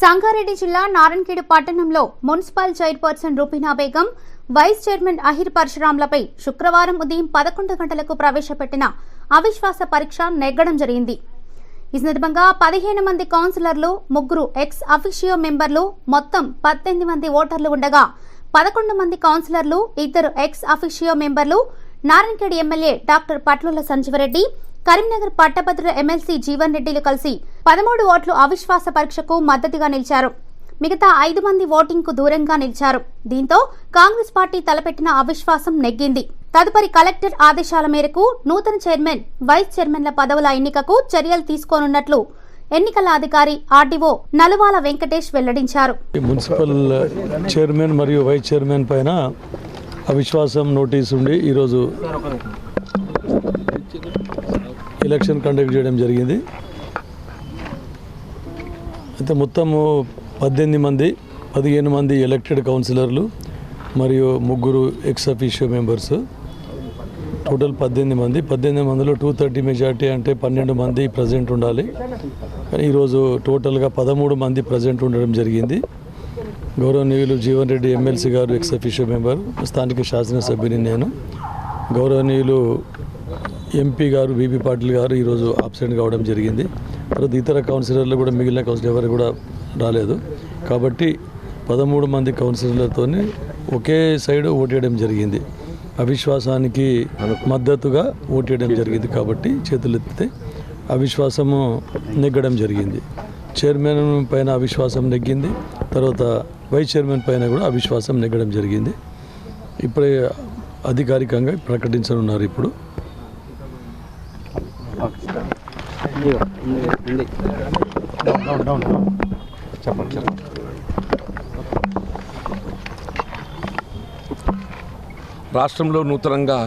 సంగారెడ్డి జిల్లా నారాయణఖేడ్ పట్టణంలో municipal chairperson Rubina Begum vice chairman Ahir పరశురాంలపై శుక్రవారం ఉదయం పదకొండు గంటలకు ప్రవేశపెట్టిన అవిశ్వాస పరీక్ష నెగ్గడం జరిగింది. ఈ సందర్భంగా పదిహేను మంది కౌన్సిలర్లు ముగ్గురు ఎక్స్ అఫిషియో మెంబర్లు మొత్తం పద్దెనిమిది మంది ఓటర్లు ఉండగా పదకొండు మంది కౌన్సిలర్లు ఇద్దరు ఎక్స్ అఫిషియో మెంబర్లు నారాయణఖేడ్ ఎమ్మెల్యే డాక్టర్ పట్లుల సంజీవరెడ్డి కరీంనగర్ పట్టభద్రుల ఎమ్మెల్సీ జీవన్ రెడ్డిలు కలిసి పదమూడు ఓట్లు అవిశ్వాస పరీక్షకు మద్దతుగా నిలిచారు. మిగతా ఐదు మంది ఓటింగ్కు దూరంగా నిలిచారు. దీంతో కాంగ్రెస్ పార్టీ తలపెట్టిన అవిశ్వాసం నెగ్గింది. తదుపరి కలెక్టర్ ఆదేశాల మేరకు నూతన చైర్మన్ వైస్ చైర్మన్ల పదవుల ఎన్నికకు చర్యలు తీసుకోనున్నట్లు ఎన్నికల అధికారి ఆర్డీఓ నలువాల వెంకటేష్ వెల్లడించారు. మున్సిపల్ చైర్మన్ మరియు వైస్ చైర్మన్ పైన అవిశ్వాసం నోటీస్ ఉండి ఈరోజు ఎలక్షన్ కండక్ట్ చేయడం జరిగింది. అయితే మొత్తము పద్దెనిమిది మంది పదిహేను మంది ఎలక్టెడ్ కౌన్సిలర్లు మరియు ముగ్గురు ఎక్స్ అఫీషియో మెంబర్స్. టోటల్ పద్దెనిమిది మంది. పద్దెనిమిది మందిలో టూ థర్టీ మెజార్టీ అంటే పన్నెండు మంది ప్రజెంట్ ఉండాలి. కానీ ఈరోజు టోటల్గా పదమూడు మంది ప్రజెంట్ ఉండడం జరిగింది. గౌరవనీయులు జీవన్ రెడ్డి ఎమ్మెల్సీ గారు ఎక్స్ అఫీషియో మెంబర్ స్థానిక శాసనసభ్యుని నేను. గౌరవనీయులు ఎంపీ గారు బీబీ పాటిల్ గారు ఈరోజు అబ్సెంట్ కావడం జరిగింది. తర్వాత ఇతర కౌన్సిలర్లు కూడా మిగిలిన కౌన్సిలర్ ఎవరు కూడా రాలేదు. కాబట్టి పదమూడు మంది కౌన్సిలర్లతో ఒకే సైడ్ ఓటేయడం జరిగింది. అవిశ్వాసానికి మద్దతుగా ఓటేయడం జరిగింది కాబట్టి చేతులెత్తితే అవిశ్వాసము నెగ్గడం జరిగింది. చైర్మన్ పైన అవిశ్వాసం నెగ్గింది. తర్వాత వైస్ చైర్మన్ పైన కూడా అవిశ్వాసం నెగ్గడం జరిగింది. ఇప్పుడే అధికారికంగా ప్రకటించనున్నారు ఇప్పుడు. చెప్పండి చెప్పండి రాష్ట్రంలో నూతనంగా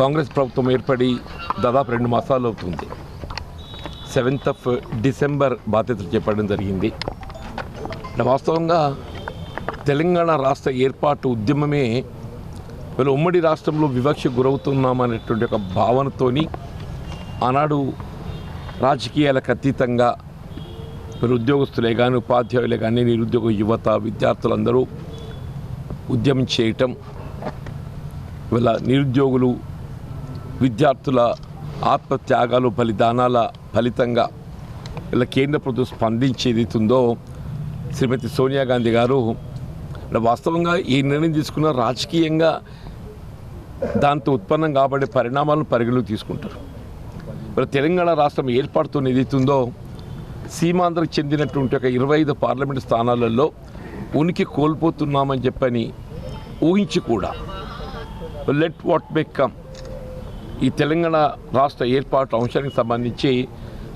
కాంగ్రెస్ ప్రభుత్వం ఏర్పడి దాదాపు రెండు మాసాలు అవుతుంది. సెవెంత్ ఆఫ్ డిసెంబర్ బాధ్యతలు చేపట్టడం జరిగింది. అంటే వాస్తవంగా తెలంగాణ రాష్ట్ర ఏర్పాటు ఉద్యమమే వీళ్ళు ఉమ్మడి రాష్ట్రంలో వివక్ష గురవుతున్నామనేటువంటి ఒక భావనతోని ఆనాడు రాజకీయాలకు అతీతంగా మీరు ఉద్యోగస్తులే కానీ ఉపాధ్యాయులే కానీ నిరుద్యోగ యువత విద్యార్థులందరూ ఉద్యమం చేయటం వీళ్ళ నిరుద్యోగులు విద్యార్థుల ఆత్మత్యాగాలు బలిదానాల ఫలితంగా ఇలా కేంద్ర ప్రభుత్వం స్పందించేది ఉందో శ్రీమతి సోనియా గాంధీ గారు వాస్తవంగా ఈ నిర్ణయం తీసుకున్న రాజకీయంగా దాంతో ఉత్పన్నం కాబడే పరిణామాలను పరిగణలోకి తీసుకుంటారు. మరి తెలంగాణ రాష్ట్రం ఏర్పాటుతో ఏదైతుందో సీమాంధ్రకు చెందినటువంటి ఒక ఇరవై ఐదు పార్లమెంటు స్థానాలలో ఉనికి కోల్పోతున్నామని చెప్పని ఊహించి కూడా లెట్ వాట్ మే కమ్ ఈ తెలంగాణ రాష్ట్ర ఏర్పాటు అంశానికి సంబంధించి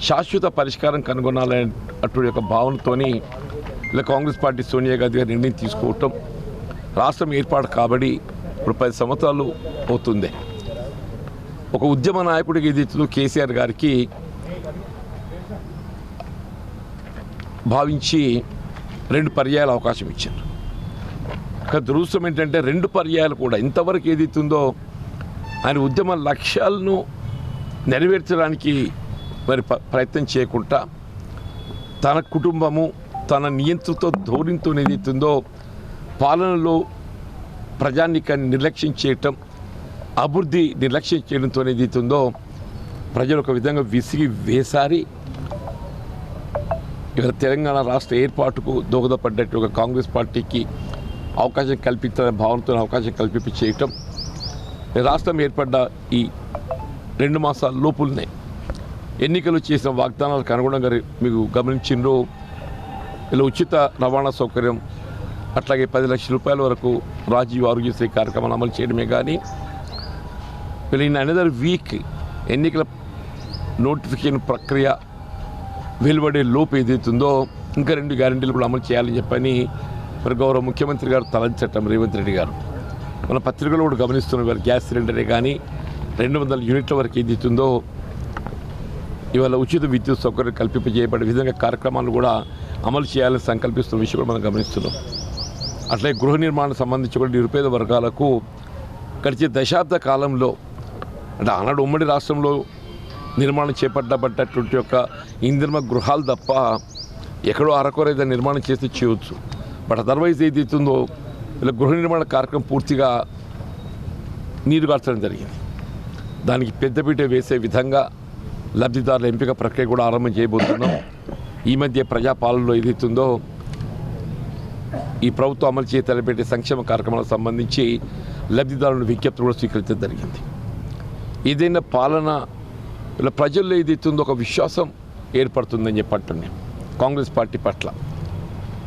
శాశ్వత పరిష్కారం కనుగొనాలనే అటువంటి ఒక భావనతోని ఇలా కాంగ్రెస్ పార్టీ సోనియా గాంధీ గారు నిర్ణయం తీసుకోవటం రాష్ట్రం ఏర్పాటు కాబడి ఇప్పుడు పది సంవత్సరాలు అవుతుంది. ఒక ఉద్యమ నాయకుడికి ఎదుగుతూ కేసీఆర్ గారికి భావించి రెండు పర్యాయాల అవకాశం ఇచ్చారు. కానీ దురదృష్టం ఏంటంటే రెండు పర్యాయాలు కూడా. ఇంతవరకు ఏదైతుందో ఆయన ఉద్యమ లక్ష్యాలను నెరవేర్చడానికి మరి ప్రయత్నం చేయకుండా తన కుటుంబము తన నియంత్రిత ధోరణితో ఏదైతుందో పాలనలో ప్రజానికాన్ని నిర్లక్ష్యం చేయటం అభివృద్ధి నిర్లక్ష్యం చేయడంతో ఏదైతుందో ప్రజలు ఒక విధంగా విసిగి వేసారి. ఇవాళ తెలంగాణ రాష్ట్ర ఏర్పాటుకు దోహదపడ్డట్టు ఒక కాంగ్రెస్ పార్టీకి అవకాశం కల్పించాలనే భావనతో అవకాశం కల్పించి చేయటం. రాష్ట్రం ఏర్పడ్డ ఈ రెండు మాసాల లోపులనే ఎన్నికలు చేసిన వాగ్దానాలకు అనుగుణంగా మీకు గమనించిండ్రు ఇలా ఉచిత రవాణా సౌకర్యం అట్లాగే పది లక్షల రూపాయల వరకు రాజీవ్ ఆరోగ్యశ్రీ కార్యక్రమాన్ని అమలు చేయడమే కానీ వీళ్ళు ఇన్ అనదర్ వీక్ ఎన్నికల నోటిఫికేషన్ ప్రక్రియ వెలువడే లోపు ఏదైతుందో ఇంకా రెండు గ్యారంటీలు కూడా అమలు చేయాలని చెప్పని మరి గౌరవ ముఖ్యమంత్రి గారు తలంచటం రేవంత్ రెడ్డి గారు. మన పత్రికలో కూడా గమనిస్తున్న గ్యాస్ సిలిండరే కానీ రెండు వందల యూనిట్ల వరకు ఏదైతుందో ఇవాళ ఉచిత విద్యుత్ సౌకర్యం కల్పింపజేయబడే విధంగా కార్యక్రమాలు కూడా అమలు చేయాలని సంకల్పిస్తున్న విషయం కూడా మనం గమనిస్తున్నాం. అట్లే గృహ నిర్మాణం సంబంధించి కూడా నిరుపేద వర్గాలకు గడిచే దశాబ్ద కాలంలో అంటే ఆనాడు ఉమ్మడి రాష్ట్రంలో నిర్మాణం చేపట్టబడ్డటువంటి యొక్క ఇందిరమ గృహాలు తప్ప ఎక్కడో అరకొర ఏదైనా నిర్మాణం చేసి చేయవచ్చు బట్ అదర్వైజ్ ఏదైతుందో ఇలా గృహ నిర్మాణ కార్యక్రమం పూర్తిగా నీరు కార్చడం జరిగింది. దానికి పెద్దపీట వేసే విధంగా లబ్ధిదారుల ఎంపిక ప్రక్రియ కూడా ఆరంభం చేయబోతున్నాం. ఈ మధ్య ప్రజాపాలనలో ఏదైతుందో ఈ ప్రభుత్వం అమలు చేయ తలపెట్టే సంక్షేమ కార్యక్రమాలకు సంబంధించి లబ్ధిదారులను విజ్ఞప్తి కూడా స్వీకరించడం జరిగింది. ఏదైనా పాలన ఇలా ప్రజల్లో ఏదైతుందో ఒక విశ్వాసం ఏర్పడుతుందని చెప్పి నేను. కాంగ్రెస్ పార్టీ పట్ల.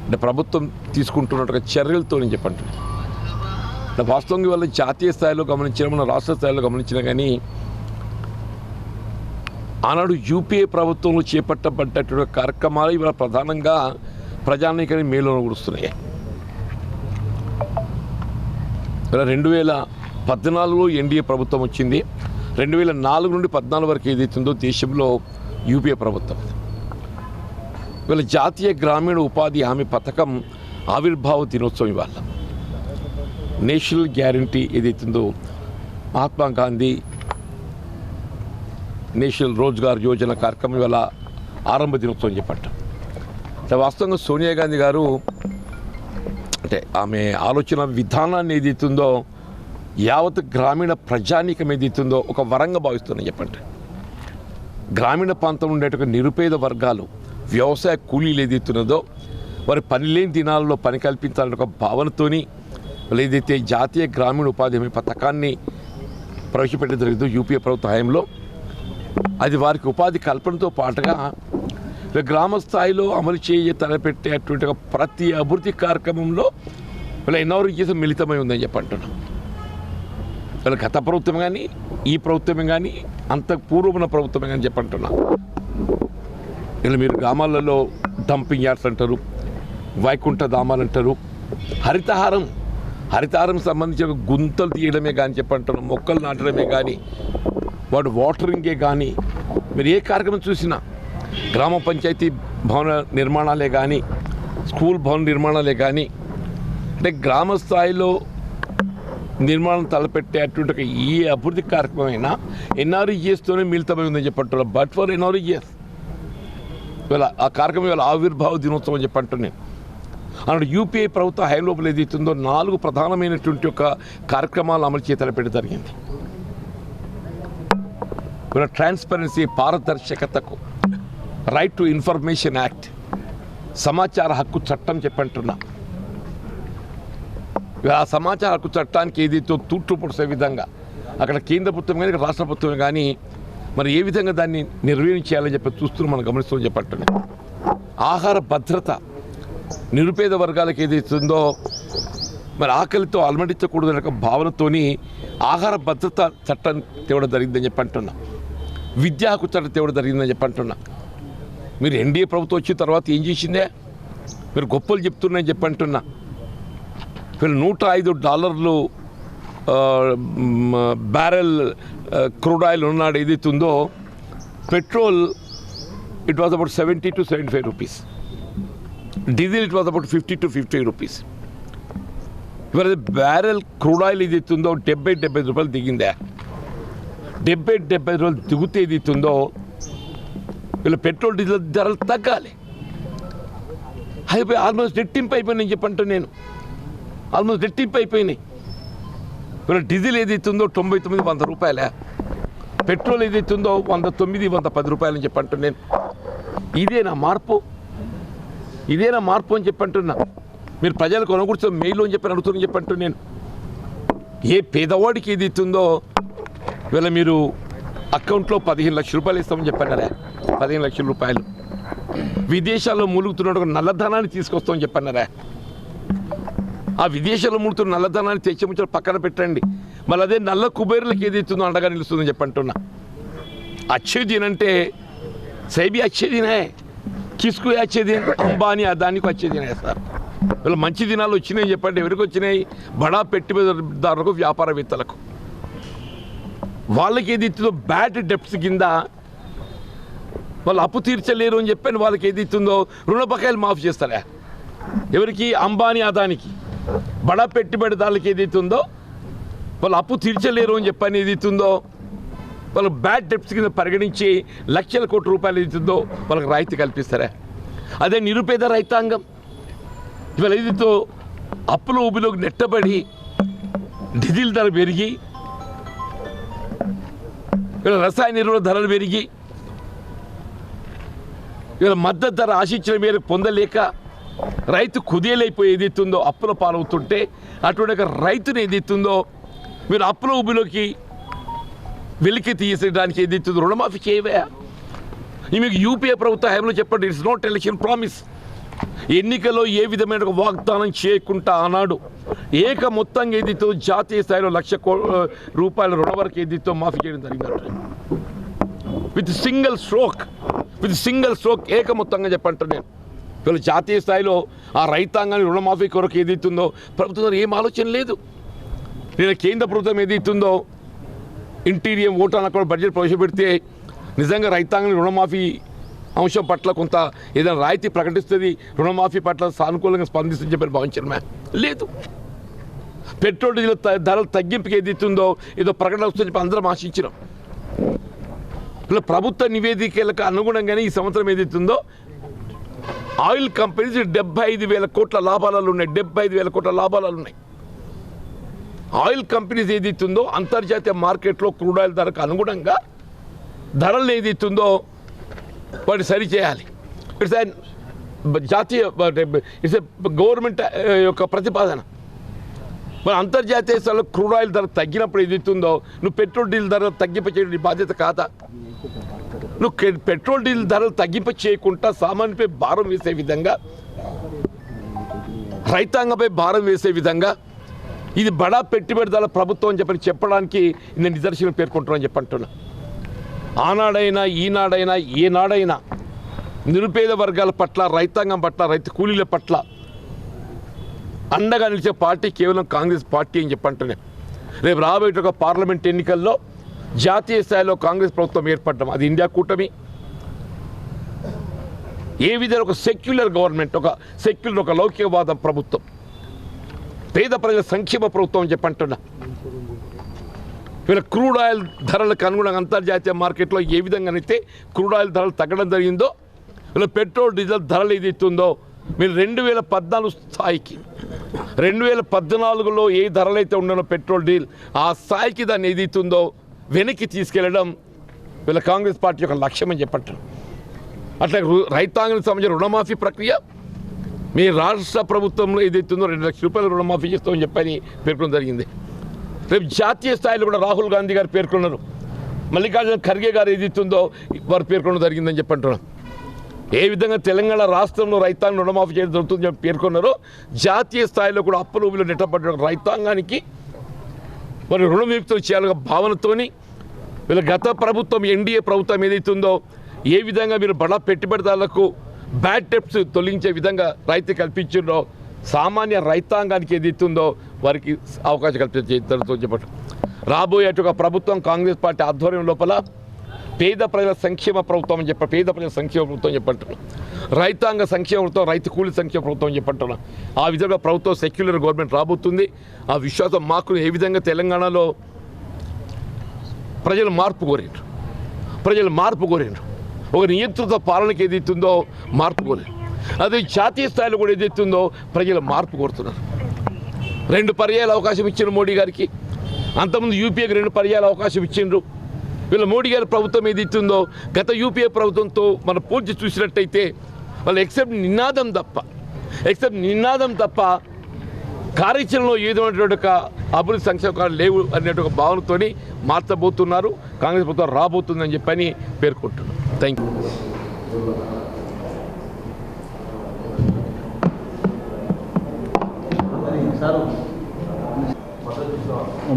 అంటే ప్రభుత్వం తీసుకుంటున్నట్టుగా చర్యలతో నేను చెప్పంటున్నాను వాస్తవంగా వాళ్ళని జాతీయ స్థాయిలో గమనించిన మన రాష్ట్ర స్థాయిలో గమనించినా కానీ ఆనాడు యూపీఏ ప్రభుత్వంలో చేపట్టబడ్డటువంటి కార్యక్రమాలు ఇవాళ ప్రధానంగా ప్రజానీకాన్ని మేలును కూరుస్తున్నాయి ఇలా రెండు వేల పద్నాలుగులో ఎన్డీఏ ప్రభుత్వం వచ్చింది. రెండు వేల నాలుగు నుండి పద్నాలుగు వరకు ఏదైతుందో దేశంలో యూపీఏ ప్రభుత్వం. వీళ్ళ జాతీయ గ్రామీణ ఉపాధి హామీ పథకం ఆవిర్భావ దినోత్సవం ఇవాళ. నేషనల్ గ్యారంటీ ఏదైతుందో మహాత్మా గాంధీ నేషనల్ రోజ్గార్ యోజన కార్యక్రమం ఇవాళ ఆరంభ దినోత్సవం చెప్పట్టు వాస్తవంగా సోనియా గాంధీ గారు అంటే ఆమె ఆలోచన విధానాన్ని ఏదైతుందో యావత్ గ్రామీణ ప్రజానీకం ఏదైతుందో ఒక వరంగా భావిస్తున్నాను చెప్పండి గ్రామీణ ప్రాంతంలో ఉండేటువంటి నిరుపేద వర్గాలు వ్యవసాయ కూలీలు ఏదైతున్నదో వారి పని లేని దినాలలో పని కల్పించాలనే ఒక భావనతోని ఏదైతే జాతీయ గ్రామీణ ఉపాధి హామీ పథకాన్ని ప్రవేశపెట్టడం జరిగిందో యూపీఏ ప్రభుత్వ హయాంలో అది వారికి ఉపాధి కల్పనతో పాటుగా గ్రామ స్థాయిలో అమలు చేయ తలపెట్టేటువంటి ప్రతి అభివృద్ధి కార్యక్రమంలో వీళ్ళ ఎన్నోరు చేసి మిళితమై ఉందని చెప్పంటున్నాం వీళ్ళ గత ప్రభుత్వం కానీ ఈ ప్రభుత్వమే కానీ అంత పూర్వమున ప్రభుత్వమే కానీ చెప్పంటున్నాం ఇలా మీరు గ్రామాలలో డంపింగ్ యార్డ్స్ అంటారు వైకుంఠ ధామాలు అంటారు హరితహారం హరితహారం సంబంధించిన గుంతలు తీయడమే కానీ చెప్పంటారు మొక్కలు నాటడమే కానీ వాడు వాటరింగే కానీ మీరు ఏ కార్యక్రమం చూసినా గ్రామ పంచాయతీ భవన నిర్మాణాలే కానీ స్కూల్ భవన నిర్మాణాలే కానీ అంటే గ్రామ స్థాయిలో నిర్మాణం తలపెట్టేటువంటి ఒక ఏ అభివృద్ధి కార్యక్రమం అయినా ఎన్ఆర్ఈజిఎస్తోనే మిళితమై ఉందని చెప్పంటున్నారు బట్ ఫర్ ఎన్ఆర్ఈఎస్ ఇవాళ ఆ కార్యక్రమం ఇవాళ ఆవిర్భావ దినోత్సవం అని చెప్పంటున్నాను నేను. అన్నాడు యూపీఐ ప్రభుత్వ హై లోపల ఏదైతుందో నాలుగు ప్రధానమైనటువంటి ఒక కార్యక్రమాలు అమలు చేయతలపెట్టి జరిగింది కూడా ట్రాన్స్పరెన్సీ పారదర్శకతకు. రైట్ టు ఇన్ఫర్మేషన్ యాక్ట్ సమాచార హక్కు చట్టం చెప్పంటున్నా. ఆ సమాచార హక్కు చట్టానికి ఏదైతే తూట్లు పొడిసే విధంగా అక్కడ కేంద్ర ప్రభుత్వం కానీ రాష్ట్ర ప్రభుత్వం కానీ మరి ఏ విధంగా దాన్ని నిర్వహించాలని చెప్పి చూస్తూ మనం గమనిస్తూ చెప్పట్టున్నాయి ఆహార భద్రత నిరుపేద వర్గాలకు ఏదైతుందో మరి ఆకలితో అలమటించకూడదు అనే భావనతోని ఆహార భద్రత చట్టం తేవడం జరిగిందని చెప్పి విద్యా హక్కు తేవడం జరిగిందని చెప్పి అంటున్నా. మీరు ఎన్డీఏ ప్రభుత్వం వచ్చిన తర్వాత ఏం చేసిందే? మీరు గొప్పలు చెప్తున్నాయని చెప్పి అంటున్నా. వీళ్ళు నూట ఐదు డాలర్లు బ్యారెల్ క్రూడ్ ఆయిల్ ఉన్నాడు ఏదైతే ఉందో petrol it was about seventy two seventy five rupees diesel it was about fifty two fifty rupees ఇవాళ బ్యారెల్ క్రూడ్ ఆయిల్ ఏదైతే ఉందో డెబ్బై డెబ్బై రూపాయలు దిగిందే. డెబ్బై డెబ్బై రోజులు దిగుతే ఏదైతుందో వీళ్ళ పెట్రోల్ డీజిల్ ధరలు తగ్గాలి. అయిపోయి ఆల్మోస్ట్ రెట్టింపు అయిపోయినాయి చెప్పంటే నేను. ఆల్మోస్ట్ రెట్టింపు అయిపోయినాయి. వీళ్ళ డీజిల్ ఏదైతుందో తొంభై తొమ్మిది వంద రూపాయలే. పెట్రోల్ ఏదైతుందో వంద తొమ్మిది వంద పది రూపాయలని చెప్పంటు నేను. ఇదేనా మార్పు? ఇదేనా మార్పు అని చెప్పంటున్నా. మీరు ప్రజలకు కొనకూర్చో మెయిల్ అని చెప్పి అడుగుతున్నాను చెప్పంటు నేను. ఏ పేదవాడికి ఏది వీళ్ళ మీరు అకౌంట్లో పదిహేను లక్షల రూపాయలు ఇస్తామని చెప్పన్నారా పదిహేను లక్షల రూపాయలు. విదేశాల్లో మూలుగుతున్న నల్లధనాన్ని తీసుకొస్తామని చెప్పన్నారా ఆ విదేశాల్లో ముడుతున్న నల్లధనాన్ని తెచ్చి ముచ్చట పక్కన పెట్టండి. మళ్ళీ అదే నల్ల కుబేరులకు ఏది ఇస్తుందో అండగా నిలుస్తుందని చెప్పంటున్నా. అచ్చేదిన్ అంటే సైబీ అచ్చేదినే కిస్కు అచ్చే అంబానీ అదానికి అచ్చేదినే సార్. వీళ్ళు మంచి దినాలు వచ్చినాయి చెప్పండి ఎవరికి వచ్చినాయి? బడా పెట్టుబడిదారులకు వ్యాపారవేత్తలకు. వాళ్ళకి ఏది ఇస్తుందో బ్యాడ్ డెప్స్ కింద వాళ్ళు అప్పు తీర్చలేరు అని చెప్పాను వాళ్ళకి ఏది ఇస్తుందో రుణ బకాయిలు మాఫ్ చేస్తారా? ఎవరికి? అంబానీ అదానికి బడా పెట్టుబడిదారులకి ఏది ఇస్తుందో వాళ్ళు అప్పు తీర్చలేరు అని చెప్పని ఏది ఇస్తుందో వాళ్ళు బ్యాడ్ డెప్స్ కింద పరిగణించి లక్షల కోట్ల రూపాయలు ఇస్తుందో వాళ్ళకి రాయితీ కల్పిస్తారా? అదే నిరుపేద రైతాంగం. ఇవాళ ఏదితో అప్పుల ఊబిలోకి నెట్టబడి డీజిల్ ధర పెరిగి ఇలా రసాయన ఎరువుల ధరలు పెరిగి ఇలా మద్దతు ధర ఆశించిన మీరు పొందలేక రైతు కుదేలైపోయి ఏదైతుందో అప్పుల పాలవుతుంటే అటువంటి రైతును రైతుని ఏదైతుందో మీరు అప్పుల ఊబిలోకి వెలికి తీసేయడానికి ఏదైతుందో రుణమాఫీ చేయవా మీకు యూపీఏ ప్రభుత్వ హయాంలో చెప్పండి ఇట్స్ నాట్ ఎలక్షన్ ప్రామిస్ ఎన్నికల్లో ఏ విధమైన వాగ్దానం చేయకుండా ఆనాడు ఏక మొత్తంగా ఏదితో జాతీయ స్థాయిలో లక్ష కో రూపాయల రుణ వరకు ఏదితో మాఫీ చేయడం జరిగిందంట with single stroke with single stroke ఏక మొత్తంగా చెప్పంట నేను. వీళ్ళు జాతీయ స్థాయిలో ఆ రైతాంగాన్ని రుణమాఫీ కొరకు ఏదైతుందో ప్రభుత్వం ఏం ఆలోచన లేదు. నేను కేంద్ర ప్రభుత్వం ఏదైతుందో ఇంటీరియం ఓటాన అక్కడ బడ్జెట్ ప్రవేశపెడితే నిజంగా రైతాంగం రుణమాఫీ అంశం పట్ల కొంత ఏదైనా రాయితీ ప్రకటిస్తుంది రుణమాఫీ పట్ల సానుకూలంగా స్పందిస్తుందని చెప్పి భావించడమే లేదు. పెట్రోల్ డీజిల్ త- ధరల తగ్గింపుకి ఏది ఇస్తుందో ఏదో ప్రకటన వస్తుందని చెప్పి అందరం ఆశించినాం. ఇలా ప్రభుత్వ నివేదికలకు అనుగుణంగానే ఈ సంవత్సరం ఏదైతుందో ఆయిల్ కంపెనీస్ డెబ్బై ఐదు వేల కోట్ల లాభాలు ఉన్నాయి. డెబ్బై ఐదు వేల కోట్ల లాభాలు ఉన్నాయి. ఆయిల్ కంపెనీస్ ఏదైతుందో అంతర్జాతీయ మార్కెట్లో క్రూడ్ ఆయిల్ ధరకు అనుగుణంగా ధరలు ఏదైతుందో వాటిని సరి చేయాలి. ఇట్స్ జాతీయ ఇట్స్ గవర్నమెంట్ యొక్క ప్రతిపాదన. మరి అంతర్జాతీయ స్థలంలో క్రూడ్ ఆయిల్ ధర తగ్గినప్పుడు ఏదైతుందో నువ్వు పెట్రోల్ డీజిల్ ధర తగ్గింప చేయడం బాధ్యత కాదా? నువ్వు పెట్రోల్ డీజిల్ ధరలు తగ్గింప చేయకుండా సామాన్యపై భారం వేసే విధంగా రైతాంగంపై భారం వేసే విధంగా ఇది బడా పెట్టుబడిదారుల ప్రభుత్వం అని చెప్పని చెప్పడానికి నేను నిదర్శనం పేర్కొంటున్నాను చెప్పంటున్నా ఆనాడైనా ఈనాడైనా ఏనాడైనా నిరుపేద వర్గాల పట్ల రైతాంగం పట్ల రైతు కూలీల పట్ల అండగా నిలిచే పార్టీ కేవలం కాంగ్రెస్ పార్టీ అని చెప్పంటున్నాను రేపు రాబోయే ఒక పార్లమెంట్ ఎన్నికల్లో జాతీయ స్థాయిలో కాంగ్రెస్ ప్రభుత్వం ఏర్పడడం అది ఇండియా కూటమి. ఏ విధంగా ఒక సెక్యులర్ గవర్నమెంట్ ఒక సెక్యులర్ ఒక లౌకికవాద ప్రభుత్వం పేద ప్రజల సంక్షేమ ప్రభుత్వం అని చెప్పంటున్నా. వీళ్ళ క్రూడ్ ఆయిల్ ధరలకు అనుగుణంగా అంతర్జాతీయ మార్కెట్లో ఏ విధంగానైతే క్రూడ్ ఆయిల్ ధరలు తగ్గడం జరిగిందో వీళ్ళ పెట్రోల్ డీజిల్ ధరలు ఏదైతుందో మీరు రెండు వేల పద్నాలుగు స్థాయికి రెండు వేల పద్నాలుగులో ఏ ధరలైతే ఉండనో పెట్రోల్ డీల్ ఆ స్థాయికి దాన్ని ఏదైతుందో వెనక్కి తీసుకెళ్ళడం వీళ్ళ కాంగ్రెస్ పార్టీ యొక్క లక్ష్యం అని చెప్పట్టు అట్లా రైతాంగానికి సంబంధించిన రుణమాఫీ ప్రక్రియ మీ రాష్ట్ర ప్రభుత్వంలో ఏదైతుందో రెండు లక్షల రూపాయలు రుణమాఫీ చేస్తామని చెప్పని పేర్కొనడం జరిగింది. రేపు జాతీయ స్థాయిలో కూడా రాహుల్ గాంధీ గారు పేర్కొన్నారు. మల్లికార్జున ఖర్గే గారు ఏదైతుందో వారు పేర్కొనడం జరిగిందని చెప్పి అంటున్నాం. ఏ విధంగా తెలంగాణ రాష్ట్రంలో రైతాంగం రుణమాఫీ చేయడం జరుగుతుందని చెప్పి పేర్కొన్నారో జాతీయ స్థాయిలో కూడా అప్పుల ఊబిలో నెట్టబడ్డ రైతాంగానికి మరి రుణ విముక్తులు చేయాలనే భావనతోని వీళ్ళ గత ప్రభుత్వం ఎన్డీఏ ప్రభుత్వం ఏదైతుందో ఏ విధంగా మీరు బడా పెట్టుబడిదారులకు బ్యాడ్ టెప్స్ తొలగించే విధంగా రైతు కల్పించిందో సామాన్య రైతాంగానికి ఏదైతుందో వారికి అవకాశం కల్పించే జరుగుతుందని చెప్పట్టు ఒక ప్రభుత్వం కాంగ్రెస్ పార్టీ ఆధ్వర్యం లోపల పేద ప్రజల సంక్షేమ ప్రభుత్వం అని చెప్ప పేద ప్రజల సంక్షేమ ప్రభుత్వం చెప్పంటున్నాం రైతాంగ సంక్షేమ ప్రభుత్వం రైతు కూలి సంక్షేమ ప్రభుత్వం చెప్పంటున్నాం ఆ విధంగా ప్రభుత్వం సెక్యులర్ గవర్నమెంట్ రాబోతుంది. ఆ విశ్వాసం మాకు ఏ విధంగా తెలంగాణలో ప్రజలు మార్పు కోరారు ప్రజలు మార్పు కోరారు ఒక నియంత్రిత పాలనకి ఏదైతుందో మార్పు కోరారు అది జాతీయ స్థాయిలో కూడా ఏదైతుందో ప్రజలు మార్పు కోరుతున్నారు. రెండు పర్యాయాలు అవకాశం ఇచ్చిన మోడీ గారికి. అంతకుముందు యూపీఏకి రెండు పర్యాయాలు అవకాశం ఇచ్చిండ్రు. వీళ్ళ మోడీ గారి ప్రభుత్వం ఏది ఇస్తుందో గత యూపీఏ ప్రభుత్వంతో మనం పోల్చి చూసినట్టయితే వాళ్ళు ఎక్సెప్ట్ నినాదం తప్ప ఎక్సెప్ట్ నినాదం తప్ప కార్యాచరణలో ఏదో ఒక అభివృద్ధి సంక్షేమాలు లేవు అనేటువంటి ఒక భావనతోని మార్చబోతున్నారు. కాంగ్రెస్ ప్రభుత్వం రాబోతుందని చెప్పని పేర్కొంటున్నారు థ్యాంక్ యూ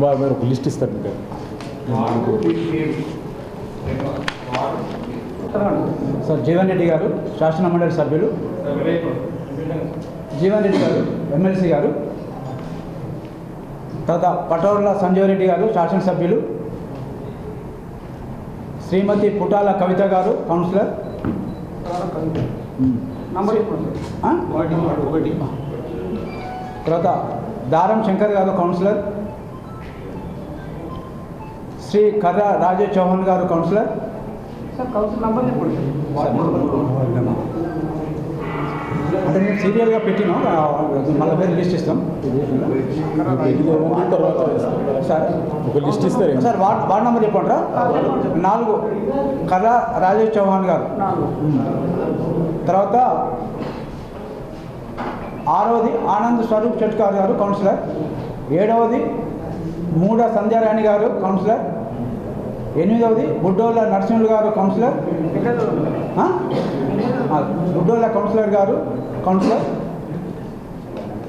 బాబు మీరు ఒక లిస్ట్ ఇస్తారు మీకు. సార్ జీవన్ రెడ్డి గారు శాసనమండలి సభ్యులు. జీవన్ రెడ్డి గారు ఎమ్మెల్సీ గారు. తర్వాత పటోర్ల సంజయ్ రెడ్డి గారు శాసనసభ్యులు. శ్రీమతి పుటాల కవిత గారు కౌన్సిలర్. తర్వాత దారం శంకర్ గారు కౌన్సిలర్. శ్రీ కర్ర రాజేష్ చౌహాన్ గారు కౌన్సిలర్ అంటే మేము సీరియల్గా పెట్టినాం మళ్ళీ వేరే లిస్ట్ ఇస్తాం. సార్ ఒక లిస్ట్ ఇస్తారు సార్ వార్డ్ వార్డ్ నెంబర్ చెప్పండి. నాలుగు. కర్ర రాజేష్ చౌహాన్ గారు తర్వాత ఆరవది ఆనంద్ స్వరూప్ షెట్కార్ గారు కౌన్సిలర్ ఏడవది మూడ సంధ్యారాణి గారు కౌన్సిలర్ ఎనిమిదవది? బుడ్డోళ్ళ నర్సింహులు గారు కౌన్సిలర్? బుడ్డోళ్ళ కౌన్సిలర్ గారు కౌన్సిలర్.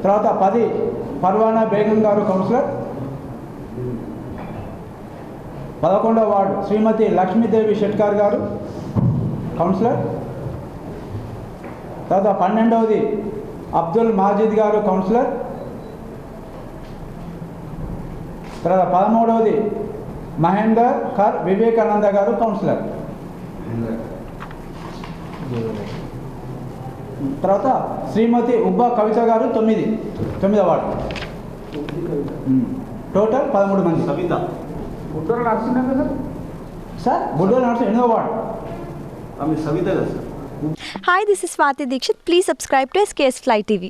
తర్వాత పది పర్వానా బేగం గారు కౌన్సిలర్. పదకొండవ వార్డు శ్రీమతి లక్ష్మీదేవి షెట్కార్ గారు కౌన్సిలర్. తర్వాత పన్నెండవది అబ్దుల్ మాజిద్ గారు కౌన్సిలర్. తర్వాత పదమూడవది మహేందర్ ఖర్ వివేకానంద గారు కౌన్సిలర్ తర్వాత శ్రీమతి ఉబ్బా కవిత గారు తొమ్మిది తొమ్మిదవ వార్డు ఉమ్. టోటల్ పదమూడు మంది సవిత బుడ్డోల నరసింహ సార్ సార్ బుడ్డోల నరసింహ ఎనిమిదవ వార్డు ఆమె సవిత కదా sir Hi, this is Swati Dikshit. Please subscribe to SKS Fly TV.